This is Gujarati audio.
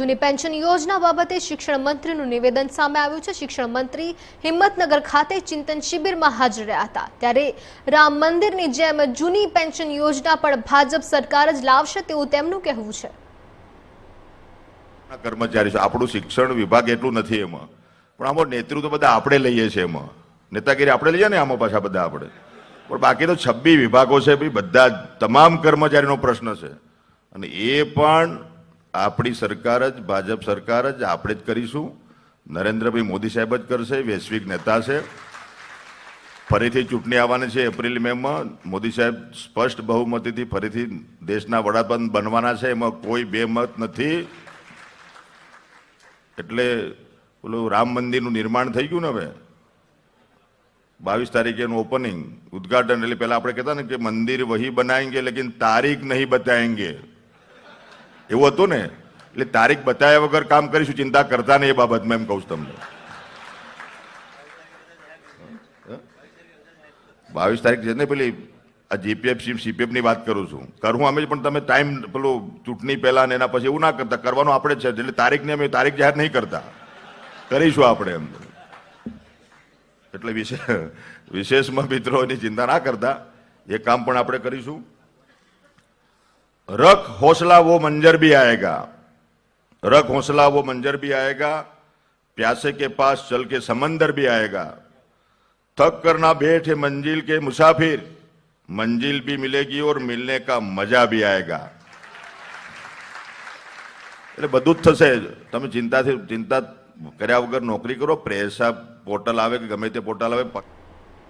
જૂની પેન્શન યોજના બાબતે શિક્ષણ મંત્રીનું નિવેદન સામે આવ્યું છે. શિક્ષણ મંત્રી હિંમતનગર ખાતે ચિંતન શિબિરમાં હાજર રહ્યા હતા. ત્યારે રામ મંદિરની જેમ જૂની પેન્શન યોજના પણ ભાજપ સરકાર જ લાવશે તેવું તેમનું કહેવું છે. કર્મચારી આપણું શિક્ષણ વિભાગ એટલું નથી એમાં. પણ આમાં નેતૃત્વ બધા આપણે લઈએ છીએ એમાં. નેતાગીરી આપણે લઈએ ને આમાં પાછા બધા આપણે. પણ બાકી તો છબ્બી વિભાગો છે. ભાઈ, બધા તમામ કર્મચારીનો પ્રશ્ન છે. અને એ પણ આપણી સરકાર જ, ભાજપ સરકાર જ, આપણે જ કરીશું. નરેન્દ્રભાઈ મોદી સાહેબ જ કરશે, વૈશ્વિક નેતા છે. ફરીથી ચૂંટણી આવવાની છે એપ્રિલ મેમાં મોદી સાહેબ સ્પષ્ટ બહુમતીથી ફરીથી દેશના વડાપ્રધાન બનવાના છે, એમાં કોઈ બે મત નથી. એટલે પેલું રામ મંદિરનું નિર્માણ થઈ ગયું ને હવે. બાવીસ તારીખે એનું ઓપનિંગ ઉદઘાટન, એટલે પહેલાં આપણે કહેતા ને કે મંદિર વહી બનાવેંગે લેકિન તારીખ નહીં બતાએંગે એવું હતું ને? એટલે તારીખ બતાવ્યા વગર કામ કરીશું, ચિંતા કરતા નહીં એ બાબતમાં એમ કહું છું તમને. બાવીસ તારીખ છે ને પેલી? આ જીપીએફ સીપીએફની વાત કરું છું. કરું અમે પણ તમે ટાઈમ પેલું ચૂંટણી પહેલા ને એના પછી એવું ના કરતા. કરવાનું આપણે છે, એટલે તારીખ ને અમે તારીખ જાહેર નહીં કરતા. કરીશું આપણે એમ. એટલે વિશેષ વિશેષમાં મિત્રો એની ચિંતા ના કરતા. એ કામ પણ આપણે કરીશું. रख हौसला वो मंजर भी आएगा रख हौसला वो मंजर भी आएगा प्यासे के पास चल के समंदर भी आएगा थक करना बैठे मंजिल के मुसाफिर मंजिल भी मिलेगी और मिलने का मजा भी आएगा એટલે બધું જ થશે તમે ચિંતાથી ચિંતા કર્યા વગર નોકરી કરો પ્રેસા પોર્ટલ આવે કે ગમે તે પોર્ટલ આવે